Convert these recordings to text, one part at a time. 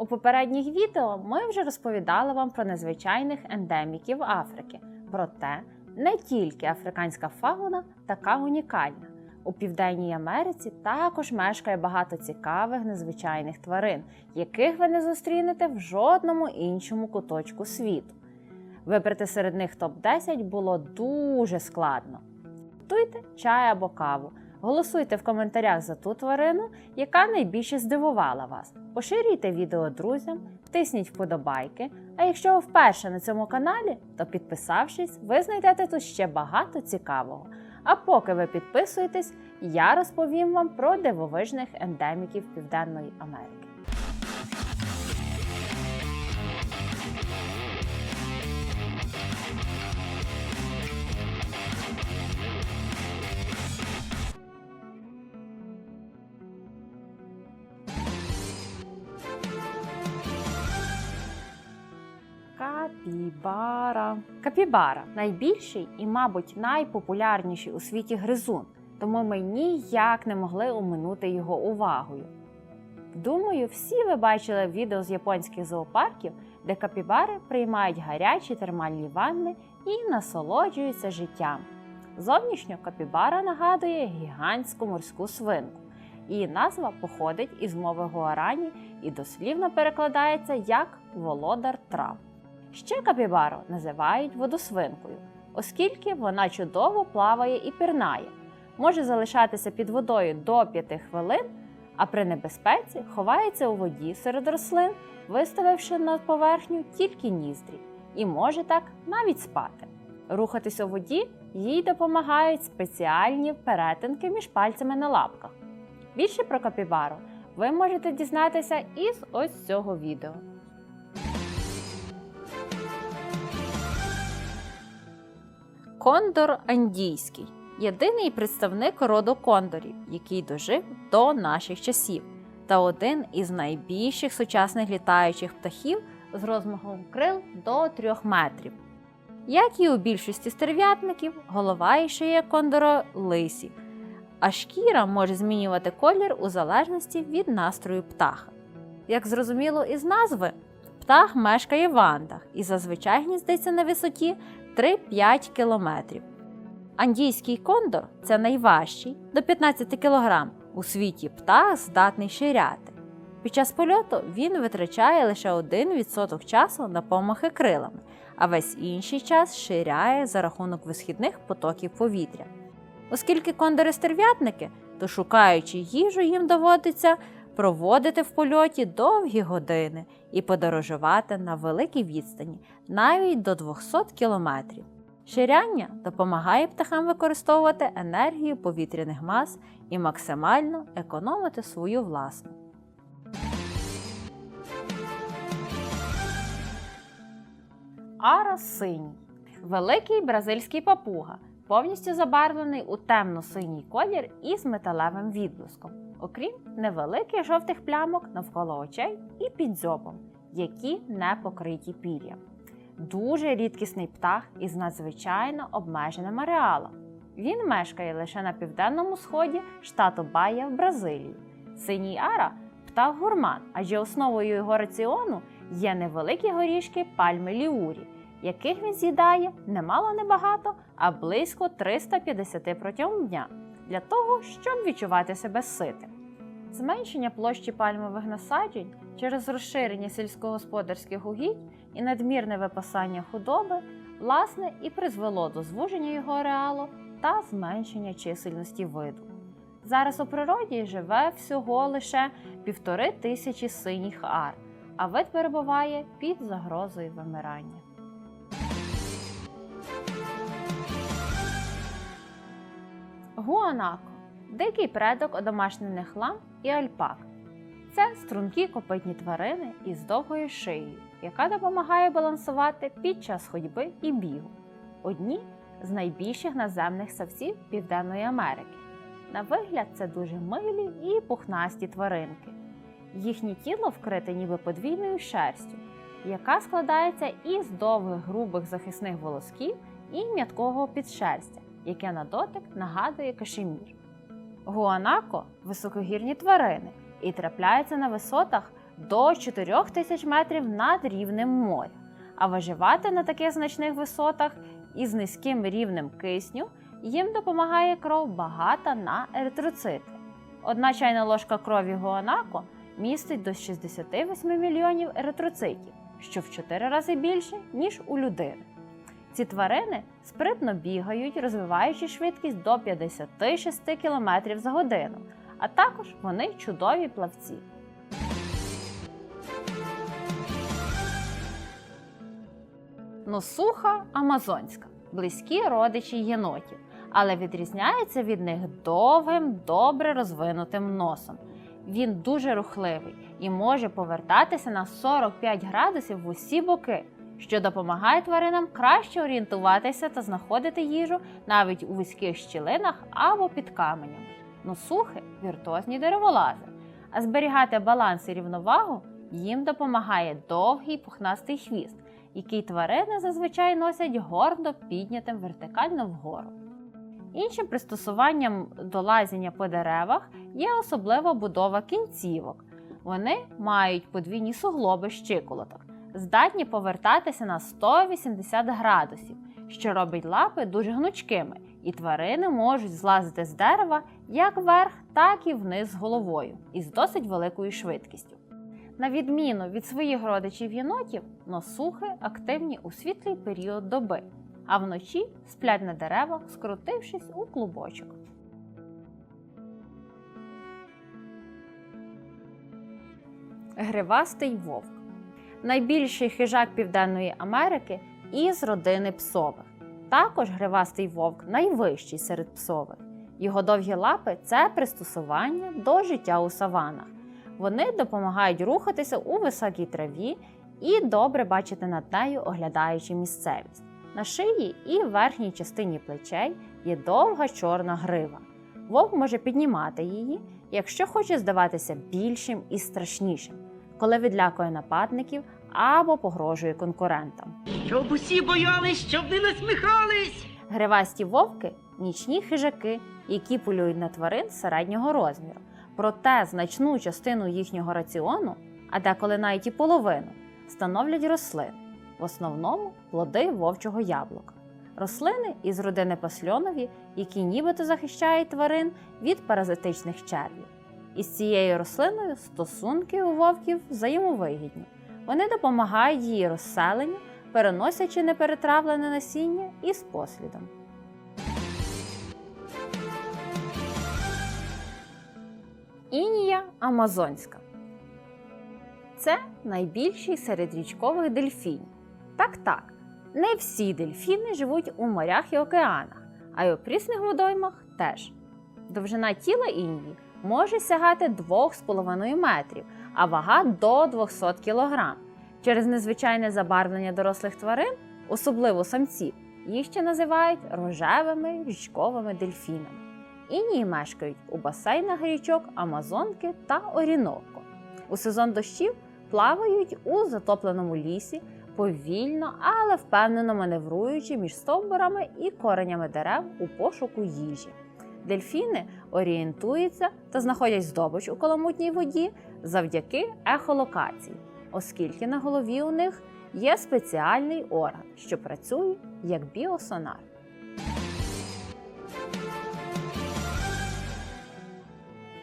У попередніх відео ми вже розповідали вам про незвичайних ендеміків Африки. Проте не тільки африканська фауна така унікальна. У Південній Америці також мешкає багато цікавих незвичайних тварин, яких ви не зустрінете в жодному іншому куточку світу. Вибрати серед них топ-10 було дуже складно. Готуйте чай або каву. Голосуйте в коментарях за ту тварину, яка найбільше здивувала вас. Поширюйте відео друзям, тисніть вподобайки. А якщо ви вперше на цьому каналі, то підписавшись, ви знайдете тут ще багато цікавого. А поки ви підписуєтесь, я розповім вам про дивовижних ендеміків Південної Америки. Капібара. Капібара найбільший і, мабуть, найпопулярніший у світі гризун, тому ми ніяк не могли оминути його увагою. Думаю, всі ви бачили відео з японських зоопарків, де капібари приймають гарячі термальні ванни і насолоджуються життям. Зовнішньо капібара нагадує гігантську морську свинку. Її назва походить із мови гуарані і дослівно перекладається як володар трав. Ще капібару називають водосвинкою, оскільки вона чудово плаває і пірнає, може залишатися під водою до 5 хвилин, а при небезпеці ховається у воді серед рослин, виставивши на поверхню тільки ніздрі, і може так навіть спати. Рухатись у воді їй допомагають спеціальні перетинки між пальцями на лапках. Більше про капібару ви можете дізнатися із ось цього відео. Кондор андійський єдиний представник роду кондорів, який дожив до наших часів, та один із найбільших сучасних літаючих птахів з розмахом крил до 3 метрів. Як і у більшості стерв'ятників, голова і шия кондора лисі, а шкіра може змінювати колір у залежності від настрою птаха. Як зрозуміло із назви, птах мешкає в Андах і зазвичай гніздиться на висоті 3-5 кілометрів. Андійський кондор це найважчий до 15 кг у світі птах здатний ширяти. Під час польоту він витрачає лише 1% часу на помахи крилами, а весь інший час ширяє за рахунок висхідних потоків повітря. Оскільки кондори стерв'ятники, то шукаючи їжу, їм доводиться проводити в польоті довгі години і подорожувати на великій відстані навіть до 200 кілометрів. Ширяння допомагає птахам використовувати енергію повітряних мас і максимально економити свою власну. Ара синій великий бразильський папуга, повністю забарвлений у темно-синій колір із металевим відблиском, окрім невеликих жовтих плямок навколо очей і під дзьобом, які не покриті пір'ям. Дуже рідкісний птах із надзвичайно обмеженим ареалом. Він мешкає лише на південному сході штату Бая в Бразилії. Синій ара птах гурман, адже основою його раціону є невеликі горішки пальми ліурі, яких він з'їдає немало небагато, а близько 350 протягом дня, для того, щоб відчувати себе ситим. Зменшення площі пальмових насаджень через розширення сільськогосподарських угідь і надмірне випасання худоби, власне, і призвело до звуження його ареалу та зменшення чисельності виду. Зараз у природі живе всього лише півтори тисячі синіх ар, а вид перебуває під загрозою вимирання. Гуанако дикий предок одомашнених лам і альпак. Це стрункі копитні тварини із довгою шиєю, яка допомагає балансувати під час ходьби і бігу. Одні з найбільших наземних савців Південної Америки. На вигляд це дуже милі і пухнасті тваринки. Їхнє тіло вкрите ніби подвійною шерстю, яка складається із довгих грубих захисних волосків і м'яткого підшерстя, яке на дотик нагадує кашемір. Гуанако високогірні тварини і трапляються на висотах до 4 тисяч метрів над рівнем моря. А виживати на таких значних висотах із низьким рівнем кисню їм допомагає кров багата на еритроцити. Одна чайна ложка крові гуанако містить до 68 мільйонів еритроцитів, що в 4 рази більше, ніж у людини. Ці тварини спритно бігають, розвиваючи швидкість до 56 км за годину, а також вони чудові плавці. Носуха амазонська близькі родичі єнотів, але відрізняється від них довгим, добре розвинутим носом. Він дуже рухливий і може повертатися на 45 градусів в усі боки, що допомагає тваринам краще орієнтуватися та знаходити їжу навіть у вузьких щілинах або під каменями. Носухи віртуозні дереволази, а зберігати баланс і рівновагу їм допомагає довгий пухнастий хвіст, який тварини зазвичай носять гордо піднятим вертикально вгору. Іншим пристосуванням до лазіння по деревах є особлива будова кінцівок. Вони мають подвійні суглоби щиколоток, здатні повертатися на 180 градусів, що робить лапи дуже гнучкими, і тварини можуть злазити з дерева як вверх, так і вниз головою, із досить великою швидкістю. На відміну від своїх родичів єнотів, носухи активні у світлий період доби, а вночі сплять на деревах, скрутившись у клубочок. Гривастий вовк найбільший хижак Південної Америки із родини псових. Також гривастий вовк найвищий серед псових. Його довгі лапи це пристосування до життя у саванах. Вони допомагають рухатися у високій траві і добре бачити над нею, оглядаючи місцевість. На шиї і верхній частині плечей є довга чорна грива. Вовк може піднімати її, якщо хоче здаватися більшим і страшнішим, коли відлякує нападників або погрожує конкурентам. Щоб усі боялись, щоб не насміхались. Гривасті вовки нічні хижаки, які полюють на тварин середнього розміру. Проте значну частину їхнього раціону, а деколи навіть і половину, становлять рослини, в основному плоди вовчого яблука. Рослини із родини пасльонові, які нібито захищають тварин від паразитичних червів. Із цією рослиною стосунки у вовків взаємовигідні. Вони допомагають її розселенню, переносячи неперетравлене насіння із послідом. Інія амазонська. Це найбільший серед річкових дельфінів. Так так, не всі дельфіни живуть у морях і океанах, а й у прісних водоймах теж. Довжина тіла інії може сягати 2,5 метрів, а вага до 200 кг. Через незвичайне забарвлення дорослих тварин, особливо самців, їх ще називають рожевими річковими дельфінами. Інії мешкають у басейнах річок Амазонки та Оріноко. У сезон дощів плавають у затопленому лісі, повільно, але впевнено маневруючи між стовбурами і коренями дерев у пошуку їжі. Дельфіни орієнтуються та знаходять здобич у каламутній воді завдяки ехолокації, оскільки на голові у них є спеціальний орган, що працює як біосонар.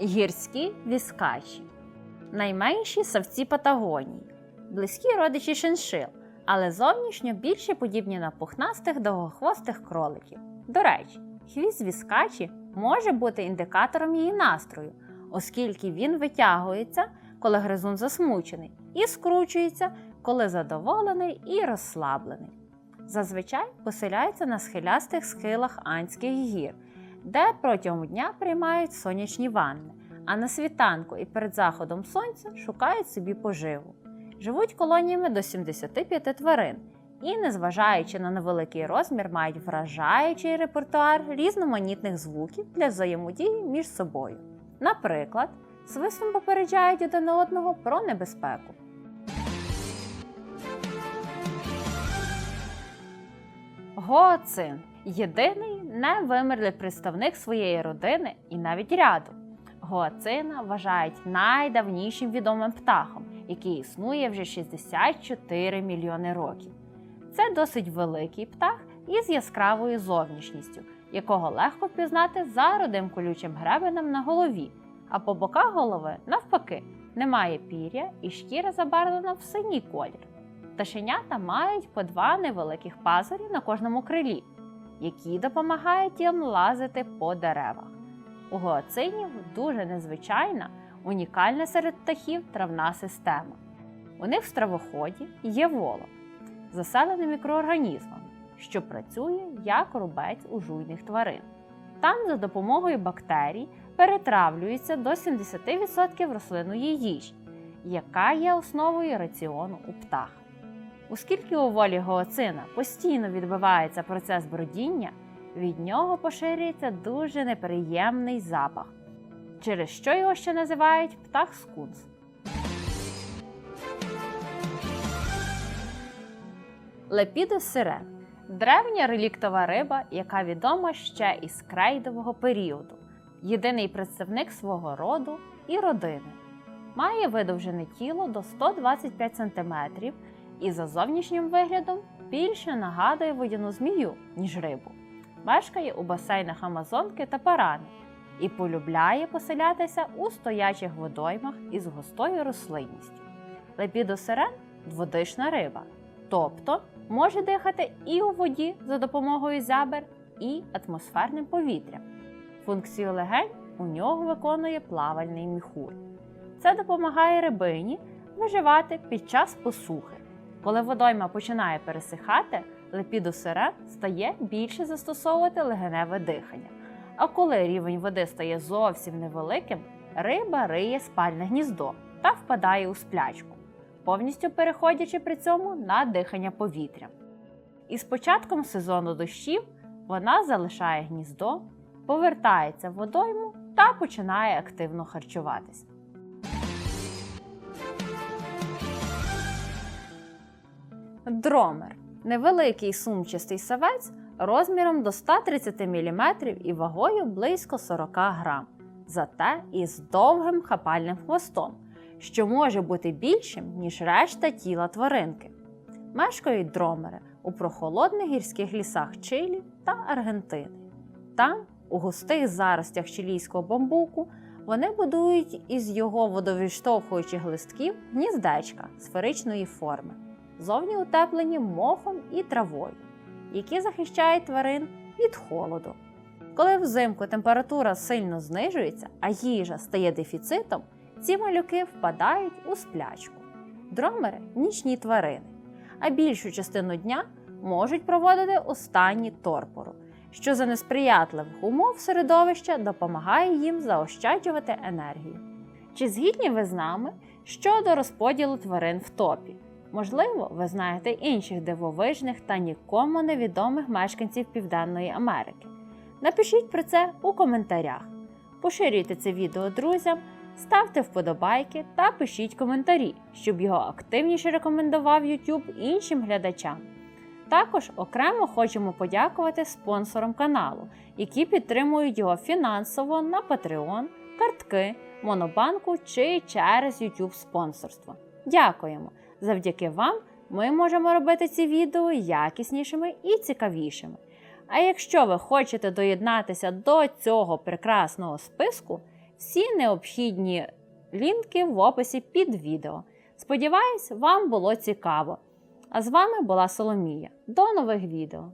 Гірські віскачі найменші савці Патагонії, близькі родичі шиншил, але зовнішньо більше подібні на пухнастих довгохвостих кроликів. До речі, хвіст віскачі може бути індикатором її настрою, оскільки він витягується, коли гризун засмучений, і скручується, коли задоволений і розслаблений. Зазвичай поселяються на схилястих схилах Андських гір, де протягом дня приймають сонячні ванни, а на світанку і перед заходом сонця шукають собі поживу. Живуть колоніями до 75 тварин і, незважаючи на невеликий розмір, мають вражаючий репертуар різноманітних звуків для взаємодії між собою. Наприклад, свистом попереджають один одного про небезпеку. Гоцин єдиний невимерлий представник своєї родини і навіть ряду. Гоацина вважають найдавнішим відомим птахом, який існує вже 64 мільйони років. Це досить великий птах із яскравою зовнішністю, якого легко впізнати за родим колючим гребенем на голові, а по боках голови, навпаки, немає пір'я і шкіра забарвлена в синій колір. Пташенята мають по два невеликих пазурі на кожному крилі, які допомагають їм лазити по деревах. У гооцинів дуже незвичайна, унікальна серед птахів травна система. У них в стравоході є волок, заселений мікроорганізмами, що працює як рубець у жуйних тварин. Там за допомогою бактерій перетравлюється до 70% рослинної їжі, яка є основою раціону у птаха. Оскільки у волі гооцина постійно відбувається процес бродіння, від нього поширюється дуже неприємний запах, через що його ще називають птах скунс. Лепідус сирен древня реліктова риба, яка відома ще із крейдового періоду, єдиний представник свого роду і родини. Має видовжене тіло до 125 см і за зовнішнім виглядом більше нагадує водяну змію, ніж рибу. Мешкає у басейнах Амазонки та Парани і полюбляє поселятися у стоячих водоймах із густою рослинністю. Лепідосирен дводишна риба, тобто може дихати і у воді за допомогою зябер, і атмосферним повітрям. Функцію легень у нього виконує плавальний міхур. Це допомагає рибині виживати під час посухи. Коли водойма починає пересихати, лепідосирен стає більше застосовувати легеневе дихання. А коли рівень води стає зовсім невеликим, риба риє спальне гніздо та впадає у сплячку, повністю переходячи при цьому на дихання повітрям. І з початком сезону дощів вона залишає гніздо, повертається в водойму та починає активно харчуватися. Дромер невеликий сумчастий савець розміром до 130 мм і вагою близько 40 грам, зате із довгим хапальним хвостом, що може бути більшим, ніж решта тіла тваринки. Мешкають дромери у прохолодних гірських лісах Чилі та Аргентини. Там, у густих заростях чилійського бамбуку, вони будують із його водовідштовхуючих листків гніздечка сферичної форми зовні утеплені мохом і травою, які захищають тварин від холоду. Коли взимку температура сильно знижується, а їжа стає дефіцитом, ці малюки впадають у сплячку. Дромери нічні тварини, а більшу частину дня можуть проводити у стані торпору, що за несприятливих умов середовища допомагає їм заощаджувати енергію. Чи згідні ви з нами щодо розподілу тварин в топі? Можливо, ви знаєте інших дивовижних та нікому невідомих мешканців Південної Америки. Напишіть про це у коментарях. Поширюйте це відео друзям, ставте вподобайки та пишіть коментарі, щоб його активніше рекомендував YouTube іншим глядачам. Також окремо хочемо подякувати спонсорам каналу, які підтримують його фінансово на Patreon, картки, Монобанку чи через YouTube спонсорство. Дякуємо! Завдяки вам ми можемо робити ці відео якіснішими і цікавішими. А якщо ви хочете доєднатися до цього прекрасного списку, всі необхідні лінки в описі під відео. Сподіваюсь, вам було цікаво. А з вами була Соломія. До нових відео!